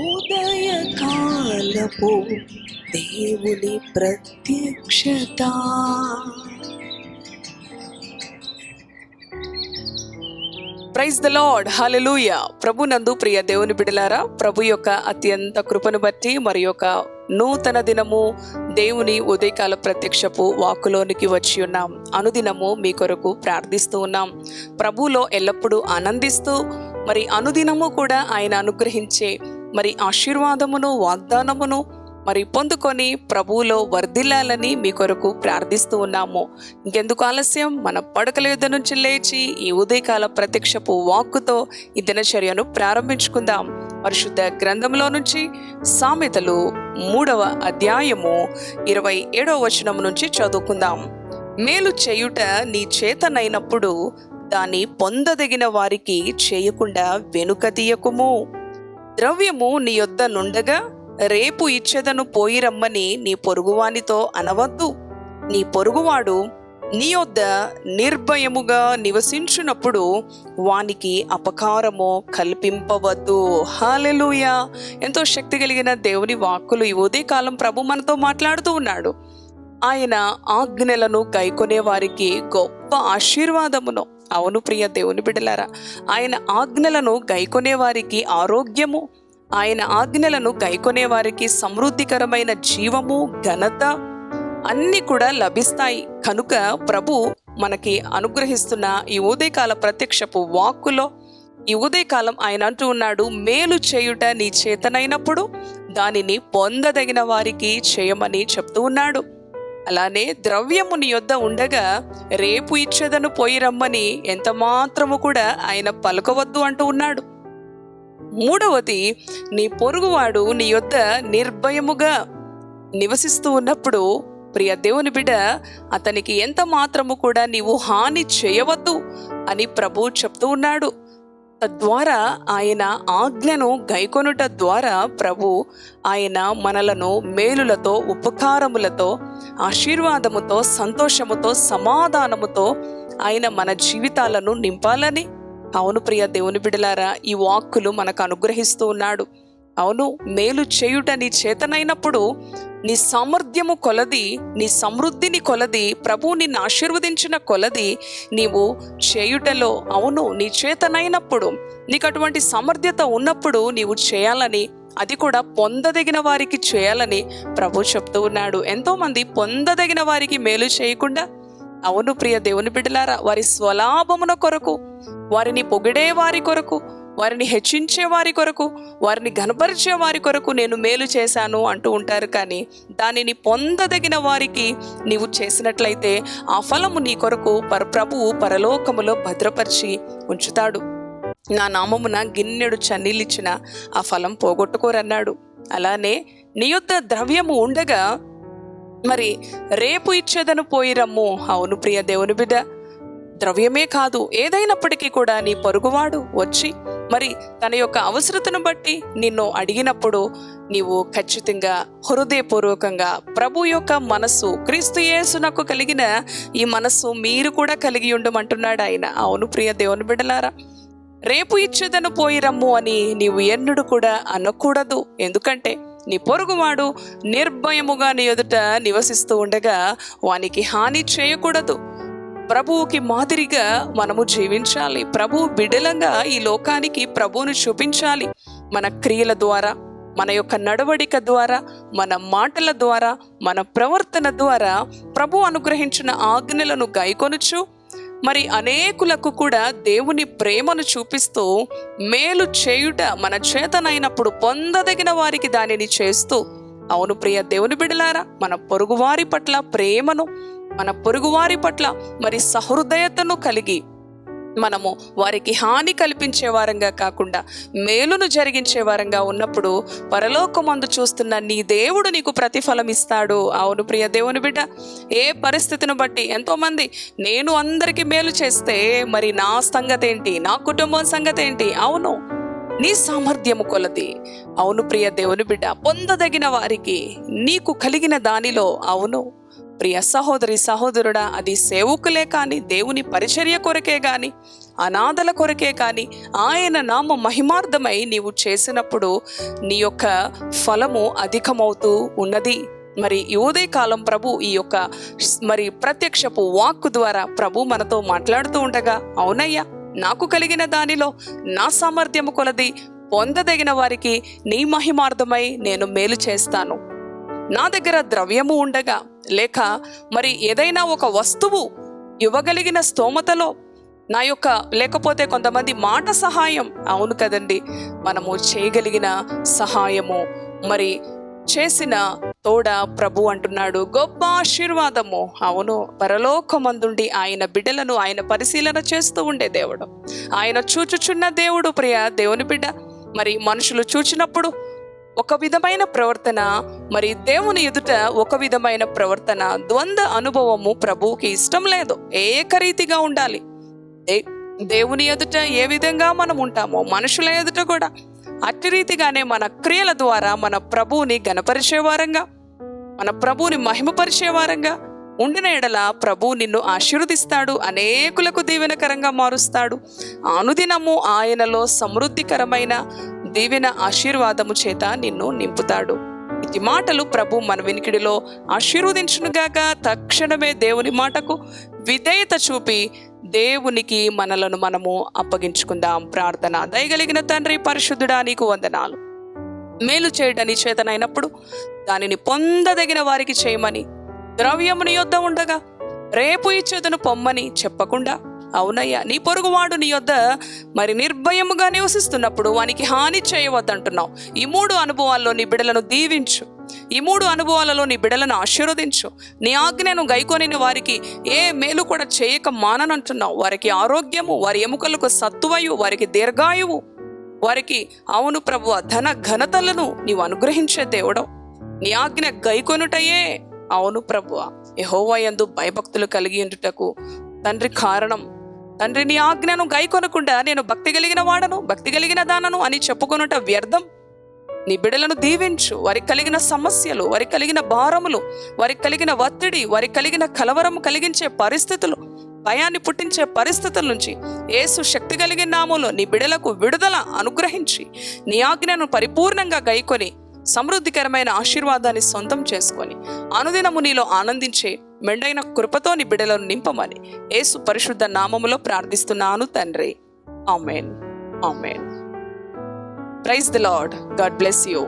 ఉదయకాలపు దేవుని ప్రత్యక్షత. ప్రైజ్ ద లార్డ్ హలలుయ ప్రభు నందు ప్రియ దేవుని బిడలారా ప్రభు యొక్క అత్యంత కృపను బట్టి మరి యొక్క నూతన దినము దేవుని ఉదయకాల ప్రత్యక్షపు వాకులోనికి వచ్చి ఉన్నాం. అనుదినము మీ కొరకు ప్రార్థిస్తూ ఉన్నాం. ప్రభులో ఎల్లప్పుడూ ఆనందిస్తూ మరి అనుదినము కూడా ఆయన అనుగ్రహించే మరి ఆశీర్వాదమును వాగ్దానమును మరి పొందుకొని ప్రభువులో వర్ధిల్లాలని మీ కొరకు ప్రార్థిస్తూ ఉన్నాము. ఇంకెందుకు ఆలస్యం? మన పడకల యుద్ధ నుంచి లేచి ఈ ఉదయకాల ప్రత్యక్షపు వాక్కుతో ఈ దినచర్యను ప్రారంభించుకుందాం. పరిశుద్ధ గ్రంథంలో నుంచి సామెతలు మూడవ అధ్యాయము ఇరవై ఏడవ వచనం నుంచి చదువుకుందాం. మేలు చేయుట నీ చేతనైనప్పుడు దాన్ని పొందదగిన వారికి చేయకుండా వెనుక తీయకుము. ద్రవ్యము నీ యొద్ద నుండగా రేపు ఇచ్చేదను పోయి రమ్మని నీ పొరుగువానితో అనవద్దు. నీ పొరుగువాడు నీ యొద్ద నిర్భయముగా నివసించినప్పుడు వానికి అపకారము కల్పింపవద్దు. హాలెలూయ ఎంతో శక్తి కలిగిన దేవుని వాక్కులు ఈ ఉదయకాలం ప్రభు మనతో మాట్లాడుతూ ఉన్నాడు. ఆయన ఆజ్ఞలను గైకొనే వారికి గొప్ప ఆశీర్వాదమును. అవును ప్రియ దేవుని బిడ్డలారా ఆయన ఆజ్ఞలను గైకొనే వారికి ఆరోగ్యము ఆయన ఆజ్ఞలను గైకొనే వారికి సమృద్ధికరమైన జీవము ఘనత అన్నీ కూడా లభిస్తాయి. కనుక ప్రభు మనకి అనుగ్రహిస్తున్న ఈ ఉదయకాల ప్రత్యక్షపు వాక్కులో ఈ ఉదయకాలం ఆయన అంటూ ఉన్నాడు మేలు చేయుట నీ చేతనైనప్పుడు దానిని పొందదగిన వారికి చేయమని చెప్తూ ఉన్నాడు. అలానే ద్రవ్యము నీ యొద్ద ఉండగా రేపు ఇచ్చేదను పోయి రమ్మని ఎంత మాత్రము కూడా ఆయన పలకవద్దు అంటూ ఉన్నాడు. మూడవది నీ పొరుగువాడు నీ యొద్ద నిర్భయముగా నివసిస్తూ ఉన్నప్పుడు ప్రియ దేవుని బిడ్డ అతనికి ఎంత మాత్రము కూడా నీవు హాని చేయవద్దు అని ప్రభు చెప్తూ ఉన్నాడు. తద్వారా ఆయన ఆజ్ఞను గైకొనుట ద్వారా ప్రభు ఆయన మనలను మేలులతో ఉపకారములతో ఆశీర్వాదముతో సంతోషముతో సమాధానముతో ఆయన మన జీవితాలను నింపాలని. అవును ప్రియ దేవుని బిడలారా ఈ వాక్కులు మనకు అనుగ్రహిస్తూ ఉన్నాడు. అవును మేలు చేయుట నీ చేతనైనప్పుడు నీ సామర్థ్యము కొలది నీ సమృద్ధిని కొలది ప్రభు నిన్ను ఆశీర్వదించిన కొలది నీవు చేయుటలో అవును నీ చేతనైనప్పుడు నీకు అటువంటి సమర్థ్యత ఉన్నప్పుడు నీవు చేయాలని అది కూడా పొందదగిన వారికి చేయాలని ప్రభు చెప్తూ ఉన్నాడు. ఎంతోమంది పొందదగిన వారికి మేలు చేయకుండా అవును ప్రియ దేవుని బిడ్డలారా వారి స్వలాభమున కొరకు వారిని పొగిడే వారి కొరకు వారిని హెచ్చించే వారి కొరకు వారిని గనపరిచే వారి కొరకు నేను మేలు చేశాను అంటూ ఉంటారు. కానీ దానిని పొందదగిన వారికి నీవు చేసినట్లయితే ఆ ఫలము నీ కొరకు పర ప్రభువు పరలోకములో భద్రపరిచి ఉంచుతాడు. నా నామమున గిన్నెడు చన్నీళ్ళిచ్చిన ఆ ఫలం పోగొట్టుకోరన్నాడు. అలానే నీ యొద్ద ద్రవ్యము ఉండగా మరి రేపు ఇచ్చేదను పోయిరమ్ము అవును ప్రియ దేవుని బిడ్డ ద్రవ్యమే కాదు ఏదైనప్పటికీ కూడా నీ పొరుగువాడు వచ్చి మరి తన యొక్క అవసరతను బట్టి నిన్ను అడిగినప్పుడు నీవు ఖచ్చితంగా హృదయపూర్వకంగా ప్రభు యొక్క మనస్సు క్రీస్తు యేసునకు కలిగిన ఈ మనస్సు మీరు కూడా కలిగి ఉండమంటున్నాడు ఆయన. అవును ప్రియ దేవుని బిడ్డలారా రేపు ఇచ్చేదను పోయి రమ్ము అని నీవు ఎన్నడు కూడా అనకూడదు. ఎందుకంటే నీ పొరుగువాడు నిర్భయముగా నీ ఎదుట నివసిస్తూ ఉండగా వానికి హాని చేయకూడదు. ప్రభువుకి మాదిరిగా మనము జీవించాలి. ప్రభు బిడలంగా ఈ లోకానికి ప్రభువును చూపించాలి. మన క్రియల ద్వారా మన యొక్క నడవడిక ద్వారా మన మాటల ద్వారా మన ప్రవర్తన ద్వారా ప్రభు అనుగ్రహించిన ఆజ్ఞలను గైకొనుచు. మరి అనేకులకు కూడా దేవుని ప్రేమను చూపిస్తూ మేలు చేయుట మన చేతనైనప్పుడు పొందదగిన వారికి దానిని చేస్తూ. అవును ప్రియ దేవుని బిడలారా మన పొరుగువారి పట్ల ప్రేమను మన పొరుగువారి పట్ల మరి సహృదయతను కలిగి మనము వారికి హాని కల్పించే వారంగా కాకుండా మేలును జరిగించే వారంగా ఉన్నప్పుడు పరలోకమందు చూస్తున్న నీ దేవుడు నీకు ప్రతిఫలం ఇస్తాడు. అవును ప్రియ దేవుని బిడ్డ ఏ పరిస్థితిని బట్టి ఎంతోమంది నేను అందరికీ మేలు చేస్తే మరి నా సంగతి ఏంటి నా కుటుంబం సంగతి ఏంటి అవును నీ సామర్థ్యము కొలది. అవును ప్రియ దేవుని బిడ్డ పొందదగిన వారికి నీకు కలిగిన దానిలో అవును ప్రియ సహోదరి సహోదరుడా అది సేవకులే కానీ దేవుని పరిచర్య కొరకే కానీ అనాథల కొరకే కానీ ఆయన నామ మహిమార్థమై నీవు చేసినప్పుడు నీ యొక్క ఫలము అధికమవుతూ ఉన్నది. మరి ఈ కాలం ప్రభు ఈ యొక్క మరి ప్రత్యక్షపు వాక్కు ద్వారా ప్రభు మనతో మాట్లాడుతూ ఉండగా అవునయ్యా నాకు కలిగిన దానిలో నా సామర్థ్యము కొలది పొందదగిన వారికి నీ మహిమార్థమై నేను మేలు చేస్తాను. నా దగ్గర ద్రవ్యము ఉండగా లేక మరి ఏదైనా ఒక వస్తువు ఇవ్వగలిగిన స్తోమతలో నా యొక్క లేకపోతే కొంతమంది మాట సహాయం అవును కదండి. మనము చేయగలిగిన సహాయము మరి చేసిన తోడ ప్రభు అంటున్నాడు గొప్ప ఆశీర్వాదము. అవును పరలోకమందుండి ఆయన బిడ్డలను ఆయన పరిశీలన చేస్తూ ఉండే దేవుడు. ఆయన చూచుచున్న దేవుడు ప్రియ దేవుని బిడ్డ. మరి మనుషులు చూచినప్పుడు ఒక విధమైన ప్రవర్తన మరి దేవుని ఎదుట ఒక విధమైన ప్రవర్తన ద్వంద్వ అనుభవము ప్రభువుకి ఇష్టం లేదు. ఏకరీతిగా ఉండాలి. దేవుని ఎదుట ఏ విధంగా మనం ఉంటామో మనుషుల ఎదుట కూడా. అట్టి రీతిగానే మన క్రియల ద్వారా మన ప్రభువుని గణపరిచేవారంగా మన ప్రభువుని మహిమపరిచే వారంగా ఉండిన ఎడల ప్రభు నిన్ను ఆశీర్వదిస్తాడు అనేకులకు దీవెనకరంగా మారుస్తాడు. అనుదినము ఆయనలో సమృద్ధికరమైన దీవెన ఆశీర్వాదము చేత నిన్ను నింపుతాడు. ఇది మాటలు ప్రభు మన వినికిడిలో ఆశీర్వదించునుగాక తక్షణమే దేవుని మాటకు విధేయత చూపి దేవునికి మనలను మనము అప్పగించుకుందాం. ప్రార్థన దయగలిగిన తండ్రి పరిశుద్ధుడా నీకు వందనాలు. మేలు చేయడని చేతనైనప్పుడు దానిని పొందదగిన వారికి చేయమని ద్రవ్యముని యొద్ద ఉండగా రేపు ఇచ్చేదను పొమ్మని చెప్పకుండా అవునయ్యా నీ పొరుగువాడు నీ యొద్ద మరి నిర్భయముగా నివసిస్తున్నప్పుడు వానికి హాని చేయవద్దంటున్నావు. ఈ మూడు అనుభవాల్లో నీ బిడలను దీవించు. ఈ మూడు అనుభవాలలో నీ బిడలను ఆశీర్వదించు. నీ ఆజ్ఞను గైకొని వారికి ఏ మేలు కూడా చేయక మాననంటున్నావు. వారికి ఆరోగ్యము వారి ఎముకలకు సత్తువయు వారికి దీర్ఘాయువు వారికి అవును ప్రభు ధన ఘనతలను నీవు అనుగ్రహించే దేవుడవు. నీ ఆజ్ఞ గైకొనుటయే అవును ప్రభువ యహోవయందు భయభక్తులు కలిగి ఉండుటకు తండ్రి కారణం తండ్రి నీ ఆజ్ఞను గైకొనకుండా నేను భక్తి కలిగిన వాడను భక్తి కలిగిన దానను అని చెప్పుకొనుట వ్యర్థం. నీ బిడలను దీవించు. వారికి కలిగిన సమస్యలు వారికి కలిగిన భారములు వారికి కలిగిన ఒత్తిడి వారికి కలిగిన కలవరము కలిగించే పరిస్థితులు భయాన్ని పుట్టించే పరిస్థితుల నుంచి ఏసు శక్తి కలిగిన నామంలో నీ బిడలకు విడుదల అనుగ్రహించి నీ ఆజ్ఞను పరిపూర్ణంగా గైకొని సమృద్ధికరమైన ఆశీర్వాదాన్ని సొంతం చేసుకొని అనుదినము నీలో ఆనందించే మెండైన కృపతో నీ బిడలను నింపమని యేసు పరిశుద్ధ నామములో ప్రార్థిస్తున్నాను తండ్రి. Amen. Amen. Praise the Lord. God bless you.